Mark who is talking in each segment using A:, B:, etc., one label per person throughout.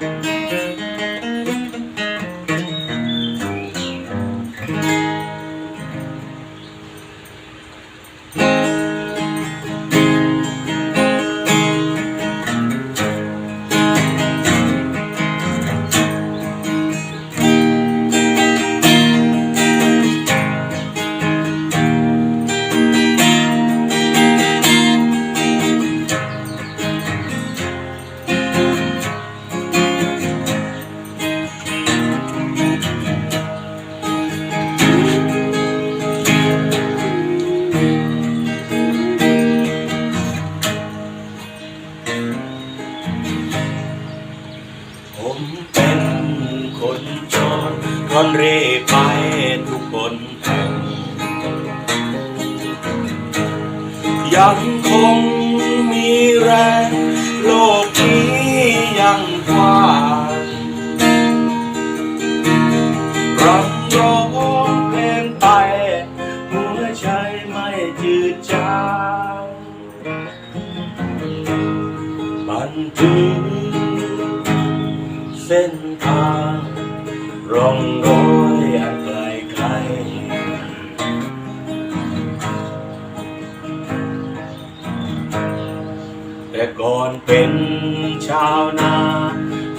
A: ผม นร่อนเร่ไปทุกคนแห่ง ยังคงมีแรงโลกนี้ยังกว้างรำร้องเพลงไป หัวใจไม่จืดจางบันทึกเส้นทาง ร่องรอยอันไกลไกลแต่ก่อนเป็นชาวนา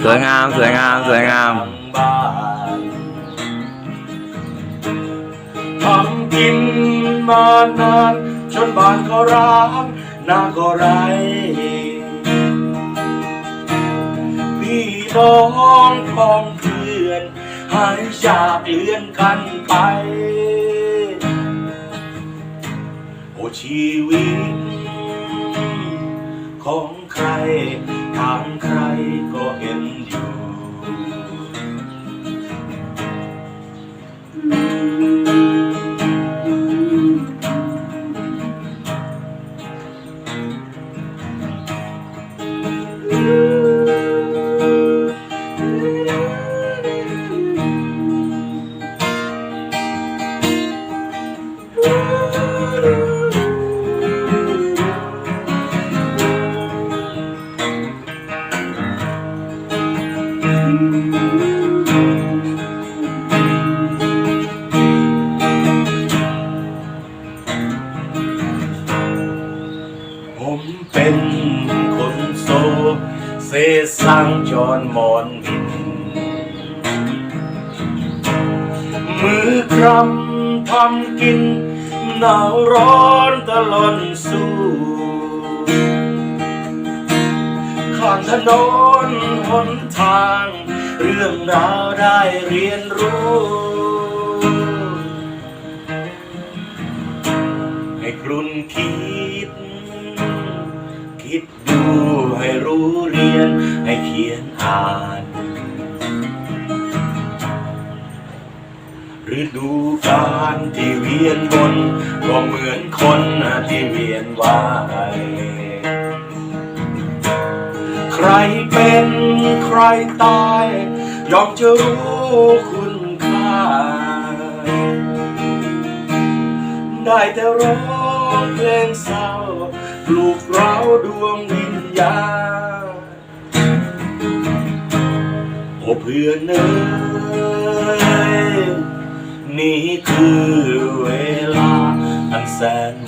B: สวยงามสวยงามสวยงาม
A: ทำบ้านทำกินมานานจนบ้านก็ร้างนาก็ไรพี่น้องพ้องเพื่อนหา ยจากเลือนกันไป โอชีวิตของใคร เสสร้างจรมอนหินมือครำทำกินหนาวร้อนตะลอนสู้ข้างถนนหนทาง เรื่องราวได้เรียนรู้ให้ครุ่นคิด คิดดูให้รู้ ยนให้เขียนอ่านฤดูกาลที่เวียนวนก็เหมือนคนที่เวียนว่ายใครเป็นใครตายยอมจะรู้คุณค่า ได้แต่ร้องเพลงเศร้าปลูกเราดวงวิญญาณ เพื่อนเอ้ยนี่คือเวลาอันแสน